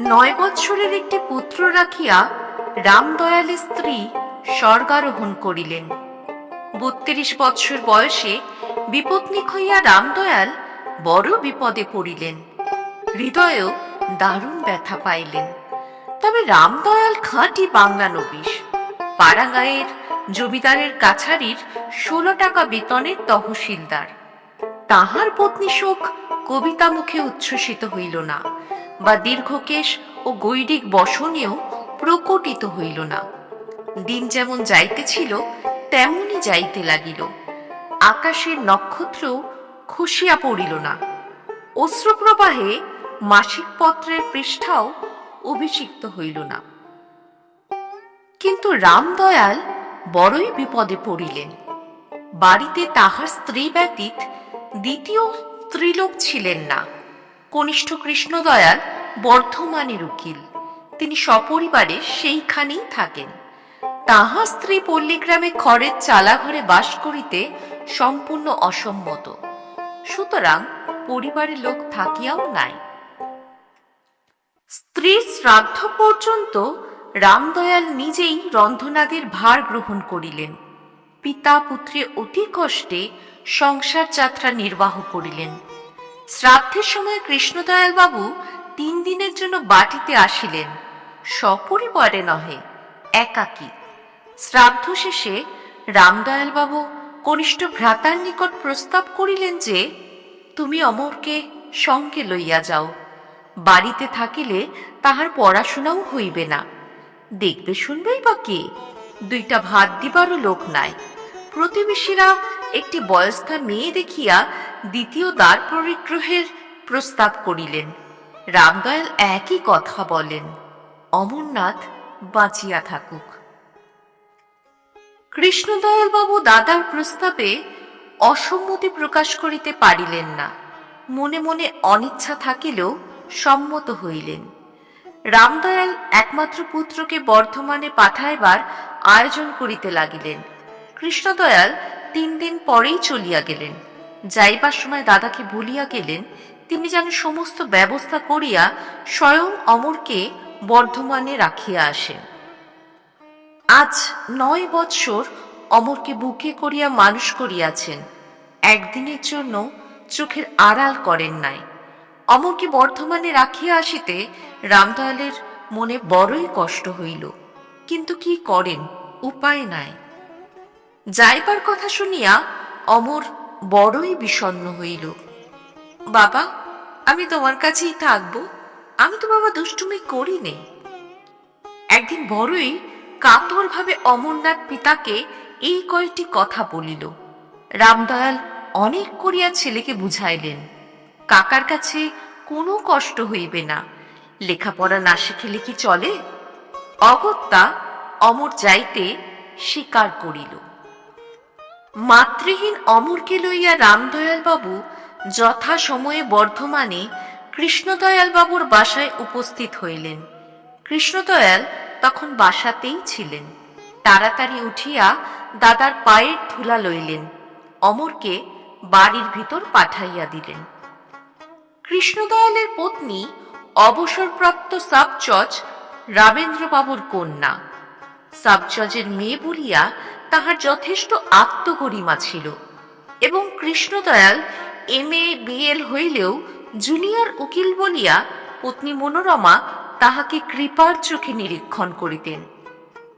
নয় বৎসরের একটি পুত্র রাখিয়া রামদয়ালের স্ত্রী স্বর্গারোহণ করিলেন। বত্রিশ বৎসর বয়সে বিপত্নিক হইয়া রামদয়াল বড় বিপদে পড়িলেন। হৃদয়েও দারুণ ব্যথা পাইলেন। তবে রামদয়াল খাঁটি বাংলা নবিশ। পাড়াগাঁয়ের জমিদারের কাছারির ষোলো টাকা বেতনের তহসিলদার। তাহার পত্নী শোক কবিতা মুখে উচ্ছ্বসিত হইল না। বা দীর্ঘকেশ ও গৈরিক বসনেও প্রকটিত হইল না। দিন যেমন যাইতেছিল, তেমনি যাইতে লাগিল। আকাশের নক্ষত্র খুশিয়া পড়িল না। অশ্রুপ্রবাহে মাসিক পত্রের পৃষ্ঠাও অভিষিক্ত হইল না। কিন্তু রামদয়াল বড়ই বিপদে পড়িলেন। বাড়িতে তাহার স্ত্রী ব্যতীত দ্বিতীয় স্ত্রীলোক ছিলেন না। কনিষ্ঠ কৃষ্ণদয়াল বর্ধমানের উকিল। তিনি সপরিবারে সেইখানেই থাকেন। তাহার স্ত্রী পল্লীগ্রামে খড়ের চালাঘরে বাস করিতে সম্পূর্ণ অসম্মত। সুতরাং পরিবারের লোক থাকিয়াও নাই। স্ত্রীর শ্রাদ্ধ পর্যন্ত রামদয়াল নিজেই রন্ধনাদের ভার গ্রহণ করিলেন। পিতা পুত্রে অতি কষ্টে সংসার যাত্রা নির্বাহ করিলেন। শ্রাদ্ধের সময় কৃষ্ণদয়াল বাবু তিন দিনের জন্য বাটিতে আসিলেন। সপরিবারে নহে, একাকী। শ্রাদ্ধ শেষে রামদয়াল বাবু কনিষ্ঠ ভ্রাতার নিকট প্রস্তাব করিলেন যে, তুমি অমরকে সঙ্গে লইয়া যাও। বাড়িতে থাকিলে তাহার পড়াশোনাও হইবে না। দেখবে শুনবেই বা কে? দুইটা ভাত দিবারও লোক নাই। প্রতিবেশীরা একটি বয়স্থা মেয়ে দেখিয়া দ্বিতীয় দ্বার পরিগ্রহের প্রস্তাব করিলেন। রামদয়াল একই কথা বলেন, অমরনাথ বাঁচিয়া থাকুক। কৃষ্ণদয়াল বাবু দাদার প্রস্তাবে অসম্মতি প্রকাশ করিতে পারিলেন না। মনে মনে অনিচ্ছা থাকিলেও সম্মত হইলেন। রামদয়াল একমাত্র পুত্রকে বর্ধমানে পাঠাইবার আয়োজন করিতে লাগিলেন। কৃষ্ণদয়াল তিন দিন পরেই চলিয়া গেলেন। যাইবার সময় দাদাকে বলিয়া গেলেন, তিনি যেন সমস্ত ব্যবস্থা করিয়া স্বয়ং অমরকে বর্ধমানে রাখিয়া আসেন। আজ নয় বৎসর অমরকে বুকে করিয়া মানুষ করিয়াছেন। একদিনের জন্য চোখের আড়াল করেন নাই। অমরকে বর্ধমানে রাখিয়া আসিতে রামদয়ালের মনে বড়ই কষ্ট হইল। কিন্তু কি করেন? উপায় নাই। যাইবার কথা শুনিয়া অমর বড়ই বিষণ্ণ হইল। বাবা, আমি তোমার কাছেই থাকব। আমি তো বাবা দুষ্টুমি করি নে। একদিন বড়ই কাতরভাবে অমরনাথ পিতাকে এই কয়টি কথা বলিল। রামদয়াল অনেক করিয়া ছেলেকে বুঝাইলেন, কাকার কাছে কোনো কষ্ট হইবে না। লেখাপড়া না শিখিলে কি চলে? অগত্যা অমর যাইতে স্বীকার করিল। মাতৃহীন অমরকে লইয়া রামদয়াল বাবু যথা সময়ে বর্ধমানে কৃষ্ণদয়াল বাবুর বাসায় উপস্থিত হইলেন। কৃষ্ণদয়াল তখন বাসাতেই ছিলেন। তাড়াতাড়ি উঠিয়া দাদার পায়ের ধুলা লইলেন। অমরকে বাড়ির ভিতর পাঠাইয়া দিলেন। কৃষ্ণদয়ালের পত্নী, অবসরপ্রাপ্ত সাবজজ রামেন্দ্রবাবুর কন্যা। সাবজজের মেয়ে বলিয়া তাহার যথেষ্ট আত্মগরিমা ছিল এবং কৃষ্ণদয়াল এম এ বিএল হইলেও জুনিয়র উকিল বলিয়া পত্নী মনোরমা তাহাকে কৃপার চোখে নিরীক্ষণ করিতেন।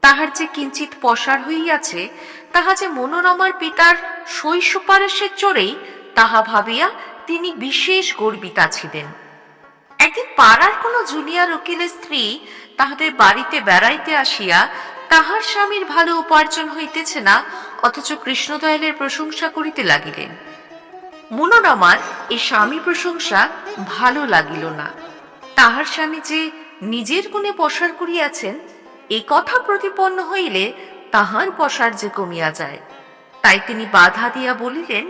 তাহার যে কিঞ্চিত পসার হইয়াছে, তাহা যে মনোরমার পিতার সই সুপারিশের চোরেই তাহা ভাবিয়া তিনি বিশেষ গর্বিতা ছিলেন একদিন পাড়ার কোনো জুনিয়র উকিলের স্ত্রী তাহাদের বাড়িতে বেড়াইতে আসিয়া তাহার স্বামীর ভালো উপার্জন হইতেছে না, অথচ কৃষ্ণদয়ালের প্রশংসা করিতে লাগিলেন। মনোরমার এই স্বামী প্রশংসা ভালো লাগিল না। তাহার স্বামী যে নিজের গুণে পসার করিয়াছেন, এ কথা প্রতিপন্ন হইলে তাহার পসার যে কমিয়া যায়। তাই তিনি বাধা দিয়া বলিলেন,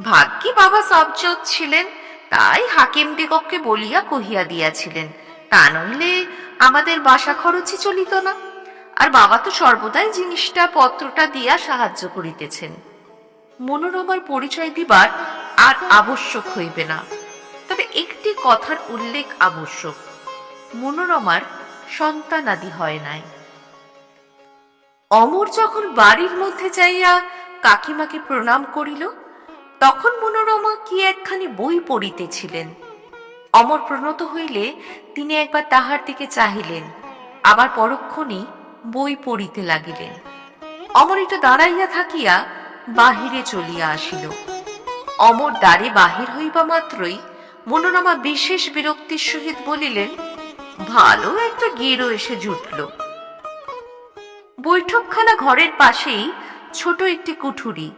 ভাগ্যে বাবা সবজত ছিলেন, তাই হাকিম দিগককে বলিয়া কহিয়া দিয়াছিলেন। তা নইলে আমাদের বাসা খরচই চলিত না। আর বাবা তো সর্বদাই জিনিসটা, পত্রটা দিয়া সাহায্য করিতেছেন। মনোরমার পরিচয় দিবার আর আবশ্যক হইবে না। তবে একটি কথার উল্লেখ আবশ্যক মনোরমার সন্তানাদি হয় নাই। অমর যখন বাড়ির মধ্যে যাইয়া কাকিমাকে প্রণাম করিল, তখন মনোরমা কি একখানি বই পড়িতেছিলেন। অমর প্রণত হইলে তিনি একবার তাহার দিকে চাহিলেন, আবার পরক্ষণেই বই পড়িতে লাগিলেন। অমর একটু দাঁড়াইয়া থাকিয়া বাহিরে চলিয়া আসিল। অমর দ্বারে বাহির হইবা মাত্রই মনোরমা বিশেষ বিরক্তির সহিত বলিলেন, ভালো একটা গেরো এসে জুটল। বৈঠকখানা ঘরের পাশেই ছোট একটি কুঠুরি,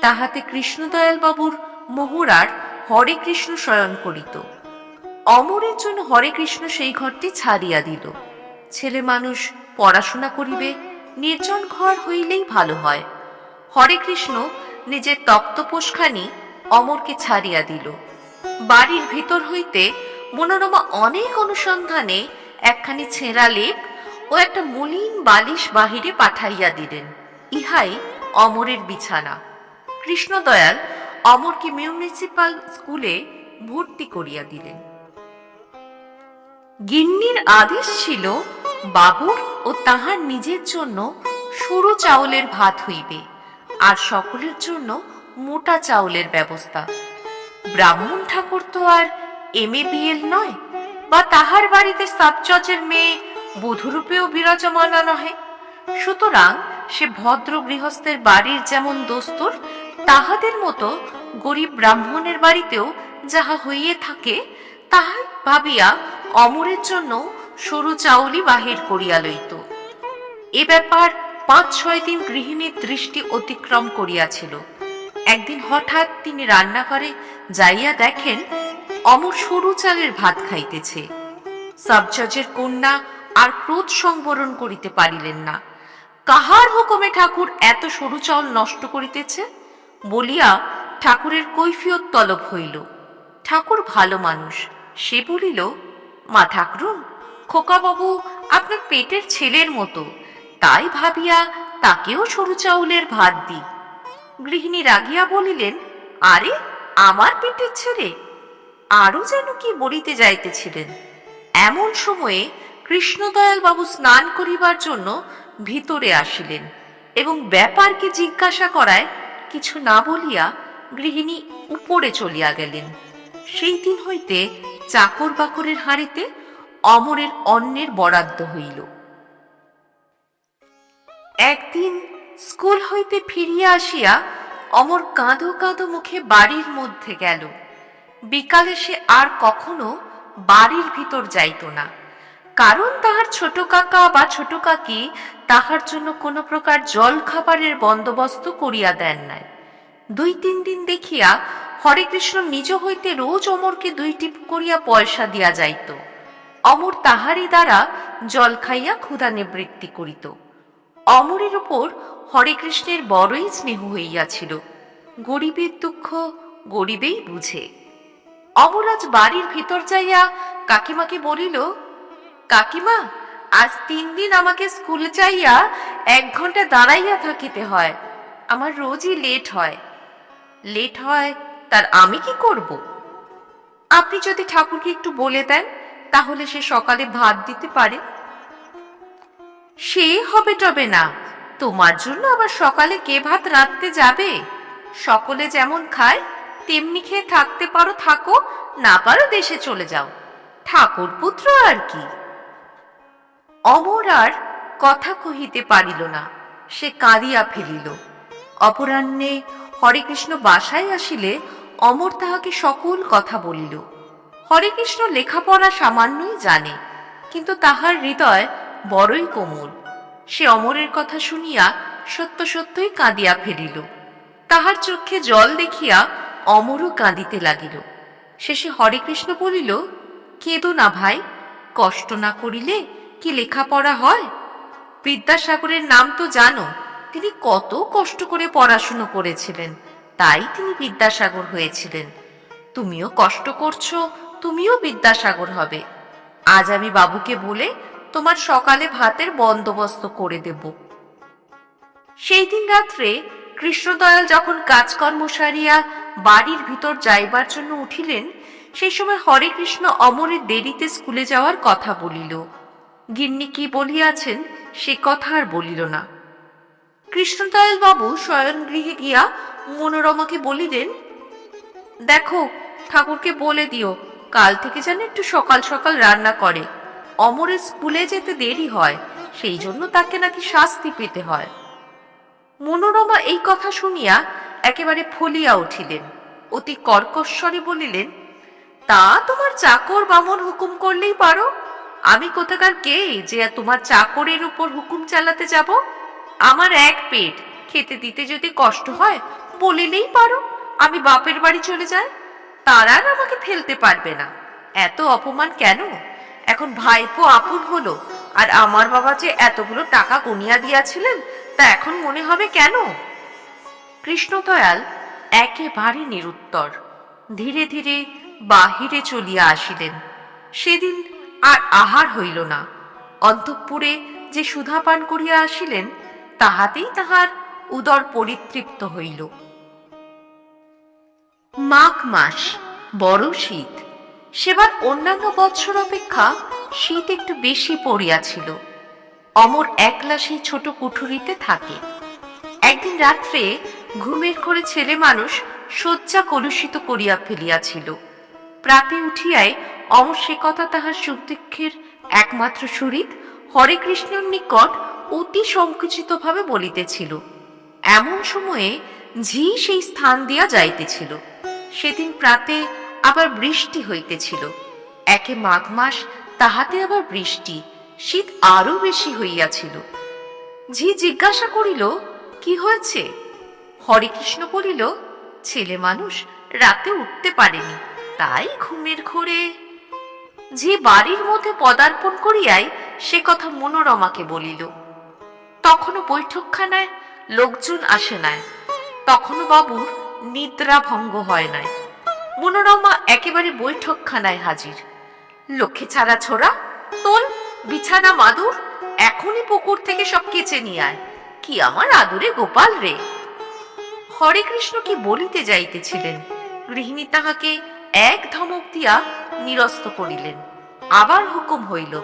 তাহাতে কৃষ্ণদয়াল বাবুর মোহরার হরে কৃষ্ণ শয়ন করিত। অমরের জন্য হরে কৃষ্ণ সেই ঘরটি ছাড়িয়া দিল। ছেলে মানুষ পড়াশোনা করিবে, নির্জন ঘর হইলেই ভালো হয়। হরে কৃষ্ণ, নিজের তক্তপোষখানি অমরকে ছাড়িয়া দিল। বাড়ির ভিতর হইতে মনোরমা অনেক অনুসন্ধানে একখানি ছেঁড়া লেপ ও একটা মলিন বালিশ বাহিরে পাঠাইয়া দিলেন। ইহাই অমরের বিছানা। কৃষ্ণদয়াল অমরকে মিউনিসিপাল স্কুলে ভর্তি করিয়া দিলেন। গিন্নির আদেশ ছিল বাবুর ও তাহার নিজের জন্য সরু চাউলের ভাত হইবে, আর সকলের জন্য মোটা চাউলের ব্যবস্থা। ব্রাহ্মণ ঠাকুর তো আর এম এ বিএল নয়, বা তাহার বাড়িতে সাবচচের মেয়ে বধূরূপেও বিরাজমানা নহে। সুতরাং সে ভদ্র গৃহস্থের বাড়ির যেমন দস্তুর, তাহাদের মতো গরিব ব্রাহ্মণের বাড়িতেও যাহা হইয়ে থাকে, তাহাই ভাবিয়া অমরের জন্য সরু চাউলই বাহির করিয়া লইত। এ ব্যাপার পাঁচ ছয় দিন গৃহিণীর দৃষ্টি অতিক্রম করিয়াছিল। একদিন হঠাৎ তিনি রান্নাঘরে যাইয়া দেখেন অমর সরু চালের ভাত খাইতেছে। সাবজজের কন্যা আর ক্রোধ সংবরণ করিতে পারিলেন না। কাহার হুকুমে ঠাকুর এত সরু চাউল নষ্ট করিতেছে? বলিয়া ঠাকুরের কৈফিয়ত তলব হইল। ঠাকুর ভালো মানুষ, সে বলিল, মা ঠাকুরুন খোকাবাবু আপনার পেটের ছেলের মতো। তাই ভাবিয়া তাকেও সরু চাউলের ভাত দি গৃহিণী রাগিয়া বলিলেন, আরে, আমার পেটের ছেলে? আরও যেন কি বলিতে যাইতেছিলেন? এমন সময়ে কৃষ্ণদয়াল বাবু স্নান করিবার জন্য ভিতরে আসিলেন এবং ব্যাপারকে জিজ্ঞাসা করায় কিছু না বলিয়া গৃহিণী উপরে চলিয়া গেলেন। সেই দিন হইতে চাকর বাকরের হাড়িতে অমরের অন্নের বরাদ্দ হইল। একদিন স্কুল হইতে ফিরিয়া আসিয়া অমর কাঁদো কাঁদো মুখে বাড়ির মধ্যে গেল। বিকালে সে আর কখনো বাড়ির ভিতর যাইত না। কারণ তাহার ছোট কাকা বা ছোট কাকি তাহার জন্য কোনো প্রকার জল খাবারের বন্দোবস্ত করিয়া দেন নাই। দুই তিন দিন দেখিয়া হরে কৃষ্ণ নিজ হইতে রোজ অমরকে দুই টিপ করিয়া পয়সা দিয়া যাইত। অমর তাহারই দ্বারা জল খাইয়া ক্ষুধা নিবৃত্তি করিত। অমরের উপর হরে কৃষ্ণের বড়ই স্নেহ হইয়াছিল। গরিবের দুঃখ গরিবেই বুঝে। অমরাজ বাড়ির ভিতর যাইয়া কাকিমাকে বলিল, কাকিমা, আজ তিন দিন আমাকে স্কুল যাইয়া এক ঘণ্টা দাঁড়াইয়া থাকিতে হয়। আমার রোজই লেট হয়। লেট হয়, তার আমি কি করব? আপনি যদি ঠাকুরকে একটু বলে দেন তাহলে সে সকালে ভাত দিতে পারে? সে হবে তবে না। তোমার জন্য আবার সকালে কে ভাত রাঁধতে যাবে? সকলে যেমন খায়, তেমনি খেয়ে থাকতে পারো, থাকো, না পারো দেশে চলে যাও। ঠাকুর পুত্র আর কি? অমর আর কথা কহিতে পারিল না। সে কাঁদিয়া ফেলিল। অপরাহ্নে হরেকৃষ্ণ বাসায় আসিলে অমর তাহাকে সকল কথা বলিল। হরেকৃষ্ণ লেখাপড়া সামান্যই জানে, কিন্তু তাহার হৃদয় বড়ই কোমল। সে অমরের কথা শুনিয়া সত্য সত্যই কাঁদিয়া ফেলিল। তাহার চক্ষে জল দেখিয়া অমরও কাঁদিতে লাগিল। শেষে হরেকৃষ্ণ বলিল, কেঁদো না ভাই, কষ্ট না করিলে কি লেখাপড়া হয়? বিদ্যাসাগরের নাম তো জানো, তিনি কত কষ্ট করে পড়াশুনো করেছিলেন, তাই তিনি বিদ্যাসাগর হয়েছিলেন। তুমিও কষ্ট করছ তুমিও বিদ্যাসাগর হবে। আজ আমি বাবুকে বলে তোমার সকালে ভাতের বন্দোবস্ত করে দেব। সেই দিন রাত্রে কৃষ্ণদয়াল যখন কাজকর্ম সারিয়া বাড়ির ভিতর যাইবার জন্য উঠিলেন, সেই সময় হরে কৃষ্ণ অমরের দেরিতে স্কুলে যাওয়ার কথা বলিল। গিন্নি কি বলিয়াছেন সে কথা আর বলিল না। কৃষ্ণদয়াল বাবু শয়ন গৃহে গিয়া মনোরমাকে বলিলেন, দেখো, ঠাকুরকে বলে দিও কাল থেকে যেন একটু সকাল সকাল রান্না করে। অমরের স্কুলে যেতে দেরি হয়, সেই জন্য তাকে নাকি শাস্তি পেতে হয়। মনোরমা এই কথা শুনিয়া একেবারে ফলিয়া উঠিলেন। অতি কর্কশ্বরে বলিলেন, তা তোমার চাকর বামন হুকুম করলেই পারো। আমি কোথাকার কে যে তোমার চাকরের উপর হুকুম চালাতে যাব? আমার এক পেট, খেতে দিতে যদি কষ্ট হয়, বলিলেই পারো। আমি বাপের বাড়ি চলে যাই। তারা আর আমাকে ফেলতে পারবে না। এত অপমান কেন? এখন ভাইপো আপন হলো, আর আমার বাবা যে এতগুলো টাকা গুনিয়া দিয়াছিলেন, তা এখন মনে হবে কেন? কৃষ্ণদয়াল একেবারে নিরুত্তর। ধীরে ধীরে বাহিরে চলিয়া আসিলেন। সেদিন আর আহার হইল না। অন্তঃপুরে যে সুধা পান করিয়া আসিলেন, তাহাতেই তাহার উদর পরিতৃপ্ত হইল। মাঘ মাস, বড় শীত। সেবার অন্যান্য বৎসর অপেক্ষা শীত একটু বেশি পড়িয়াছিল। অমর একলা সেই ছোট কুঠুরিতে থাকে। একদিন রাত্রে ঘুমের করে ছেলে মানুষ শয্যা কলুষিত করিয়া ফেলিয়াছিল। প্রাতে উঠিয়ায় অমর সে কথা তাহার সুদীক্ষের একমাত্র সুরিত হরে কৃষ্ণের নিকট অতি সংকুচিত ভাবে বলিতেছিল। এমন সময়ে ঝি সেই স্থান দিয়া যাইতেছিল। সেদিন প্রাতে আবার বৃষ্টি হইতেছিল। একে মাঘ মাস, তাহাতে আবার বৃষ্টি, শীত আরও বেশি হইয়াছিল। ঝি জিজ্ঞাসা করিল, কি হয়েছে? হরেকৃষ্ণ বলিল, ছেলে মানুষ রাতে উঠতে পারেনি, তাই ঘুমের ঘোরে। ঝি বাড়ির মধ্যে পদার্পণ করিয়াই সে কথা মনোরমাকে বলিল। তখনও বৈঠকখানায় লোকজন আসে নাই। তখনও বাবুর নিদ্রা ভঙ্গ হয় নাই। মনোরমা একেবারে বৈঠকখানায় হাজির। লক্ষ্মী ছাড়া ছোড়া, তোল, বিছানা, মাদুর, এখনই পুকুর থেকে সব কেচে নিয়ে আয়। কি আমার আদুরে গোপাল রে? হরে কৃষ্ণ কি বলিতে যাইতেছিলেন? গৃহিণী তাহাকে এক ধমক দিয়া নিরস্ত করিলেন। আবার হুকুম হইল,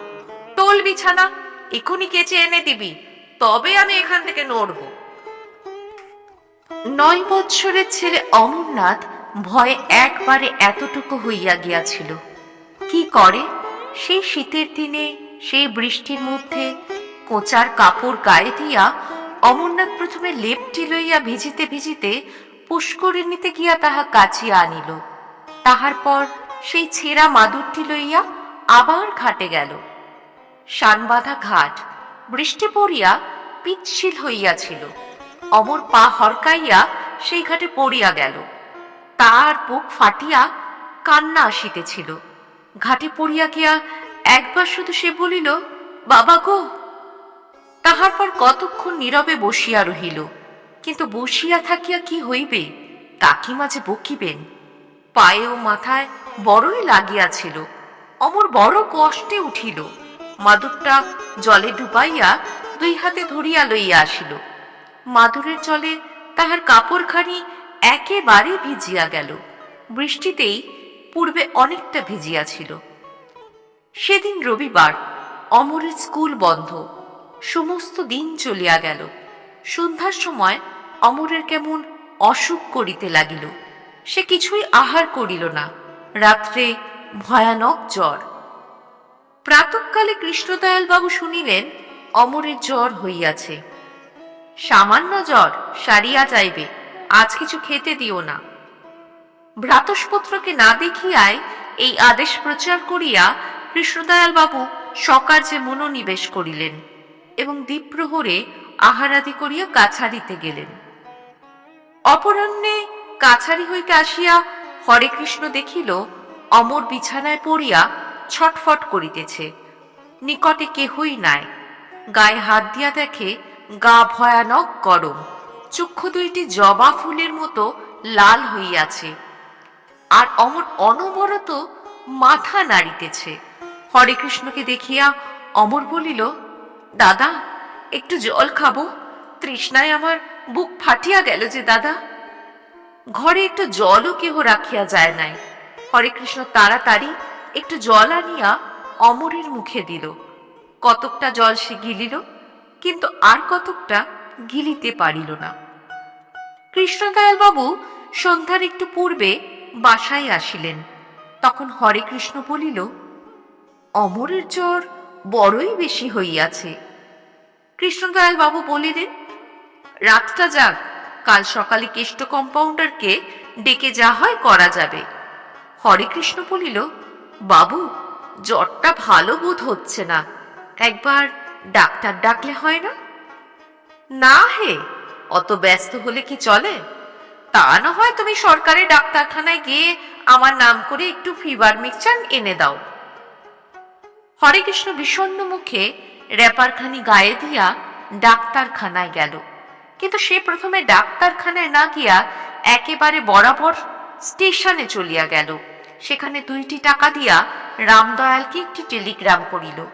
তোল বিছানা, এখনই কেচে এনে দিবি, তবে আমি এখান থেকে নড়ব। নয় বৎসরের ছেলে অমরনাথ ভয়ে একবারে এতটুকু হইয়া গিয়াছিল। কি করে? সেই শীতের দিনে, সেই বৃষ্টির মধ্যে কোচার কাপড় গায়ে দিয়া অমরনাথ প্রথমে লেপটি লইয়া ভিজিতে ভিজিতে পুষ্করিণীতে গিয়া তাহা কাচিয়া আনিল। তাহার পর সেই ছেঁড়া মাদুরটি লইয়া আবার ঘাটে গেল। শানবাঁধা ঘাট, বৃষ্টি পড়িয়া পিচ্ছিল হইয়াছিল। অমর পা হরকাইয়া সেই ঘাটে পড়িয়া গেল। তার বুক ফাটিয়া কান্না আসিতেছিল। ঘাটে পড়িয়া গিয়া একবার শুধু সে বলিল, বাবা গো! তাহার পর কতক্ষণ নীরবে বসিয়া রহিল। কিন্তু বসিয়া থাকিয়া কি হইবে কাকিমা মাঝে বকিবেন। পায়ে ও মাথায় বড়ই লাগিয়াছিল। অমর বড় কষ্টে উঠিল। মাদুরটা জলে ডুবাইয়া দুই হাতে ধরিয়া লইয়া আসিল। মাদুরের জলে তাহার কাপড়খানি একেবারে ভিজিয়া গেল। বৃষ্টিতেই পূর্বে অনেকটা ভিজিয়াছিল সেদিন রবিবার অমরের স্কুল বন্ধ, সমস্ত দিন চলিয়া গেল। সন্ধ্যার সময় অমরের কেমন অসুখ করিতে লাগিল, সে কিছুই আহার করিল না। রাত্রে ভয়ানক জ্বর। প্রাতকালে কৃষ্ণদয়াল বাবু শুনিলেন অমরের জ্বর হইয়াছে। সামান্য জ্বর সারিয়া যাইবে, আজ কিছু খেতে দিও না। ভ্রাতস্পুত্রকে না দেখিয়াই এই আদেশ প্রচার করিয়া কৃষ্ণদয়াল বাবু সকার্যে মনোনিবেশ করিলেন এবং দ্বীপ্রহরে আহারাদি করিয়া কাছারিতে গেলেন। অপরাহ্নে কাছারি হইতে আসিয়া হরে কৃষ্ণ দেখিল, অমর বিছানায় পড়িয়া ছটফট করিতেছে, নিকটে কেহই নাই, গায়ে হাত দিয়া দেখে গা ভয়ানক গরম। চক্ষু দুইটি জবা ফুলের মতো লাল হইয়াছে। আর অমর অনবরত মাথা নাড়িতেছে। হরে কৃষ্ণকে দেখিয়া অমর বলিল, দাদা, একটু জল খাব। তৃষ্ণায় আমার বুক ফাটিয়া গেল যে দাদা। ঘরে একটু জলও কেহ রাখিয়া যায় নাই। হরে কৃষ্ণ তাড়াতাড়ি একটু জল আনিয়া অমরের মুখে দিল। কতকটা জল সে গিলিল। কিন্তু আর কতকটা গিলিতে পারিল না। কৃষ্ণদয়াল বাবু সন্ধ্যার একটু পূর্বে বাসায় আসিলেন। তখন হরে কৃষ্ণ বলিল, অমরের জ্বর বড়ই বেশি হইয়াছে। কৃষ্ণদয়াল বাবু বলিলেন, রাতটা যাক, কাল সকালে কেষ্ট কম্পাউন্ডারকে ডেকে যা হয় করা যাবে। হরে কৃষ্ণ বলিল, বাবু, জ্বরটা ভালো বোধ হচ্ছে না। একবার ডাক্তার ডাকলে হয় না? না হে, অত ব্যস্ত হলে কি চলে? তা না হয় তুমি সরকারি ডাক্তারখানায় গিয়ে আমার নাম করে একটু ফিভার মিক্সচার এনে দাও। হরে কৃষ্ণ বিষণ্ণ মুখে র্যাপারখানি গায়ে দিয়া ডাক্তারখানায় গেল। কিন্তু সে প্রথমে ডাক্তারখানায় না গিয়া একেবারে বরাবর স্টেশনে চলিয়া গেল। সেখানে দুইটি টাকা দিয়া রামদয়ালকে একটি টেলিগ্রাম করিল।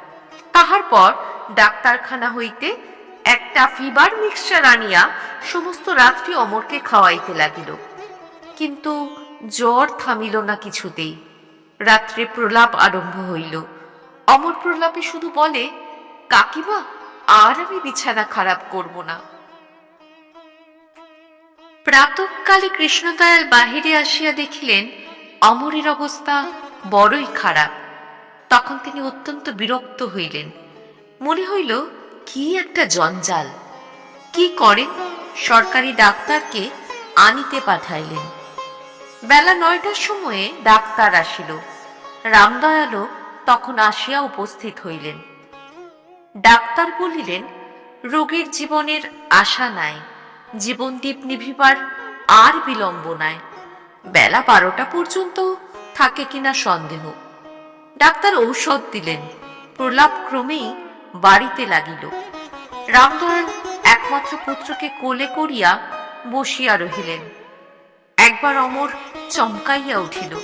তাহার পর ডাক্তারখানা হইতে একটা ফিবার মিক্সচার আনিয়া সমস্ত রাত্রি অমরকে খাওয়াইতে লাগিল। কিন্তু জ্বর থামিল না কিছুতেই। রাত্রে প্রলাপ আরম্ভ হইল। অমর প্রলাপে শুধু বলে, কাকিমা, আর আমি বিছানা খারাপ করব না। প্রাতকালে কৃষ্ণদয়াল বাহিরে আসিয়া দেখিলেন, অমরের অবস্থা বড়ই খারাপ। তখন তিনি অত্যন্ত বিরক্ত হইলেন। মনে হইল, কি একটা জঞ্জাল। কি করেন সরকারি ডাক্তারকে আনিতে পাঠাইলেন। বেলা নয়টার সময়ে ডাক্তার আসিল। রামদয়ালও তখন আসিয়া উপস্থিত হইলেন। ডাক্তার বলিলেন, রোগীর জীবনের আশা নাই, জীবন জীবনদীপ নিভিবার আর বিলম্ব নাই। বেলা বারোটা পর্যন্ত থাকে কিনা সন্দেহ। ডাক্তার ঔষধ দিলেন। প্রলাপ ক্রমেই বাড়িতে লাগিল। রামদয়াল একমাত্র পুত্রকে কোলে করিয়া বসিয়া রহিলেন। একবার অমর চমকাইয়া উঠিল।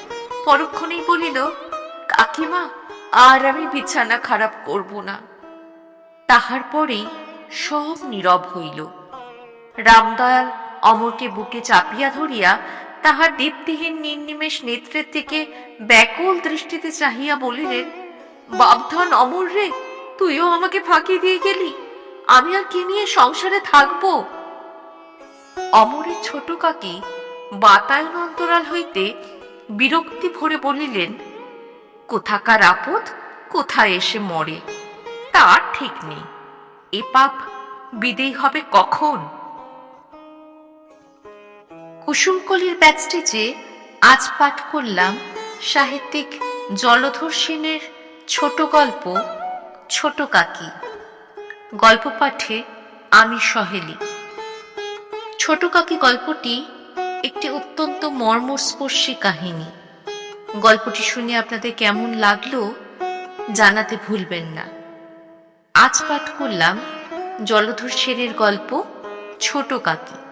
পরক্ষণেই বলিল, কাকিমা, আর আমি বিছানা খারাপ করব না। তাহার পরেই সব নীরব হইল। রামদয়াল অমরকে বুকে চাপিয়া ধরিয়া তাহার দীপ্তিহীন নির্নিমেষ নেত্রের দিকে ব্যাকুল দৃষ্টিতে চাহিয়া বলিলেন, বাপধন অমর রে তুইও আমাকে ফাঁকি দিয়ে গেলি? আমি আর কি নিয়ে সংসারে থাকব? অমরের ছোট কাকি বাতায়ন অন্তরাল হইতে বিরক্তি ভরে বলিলেন, কোথাকার আপদ, কোথায় এসে মরে? তার ঠিক নেই। এ পাপ বিদেয় হবে কখন? কুসুমকলির ব্যাচটিতে আজ পাঠ করলাম সাহিত্যিক জলধর সেনের ছোট গল্প ছোট কাকি। গল্প পাঠে আমি সহেলি। ছোট কাকি গল্পটি একটি অত্যন্ত মর্মস্পর্শী কাহিনী। গল্পটি শুনে আপনাদের কেমন লাগল জানাতে ভুলবেন না। আজ পাঠ করলাম জলধর সেনের গল্প ছোট কাকি।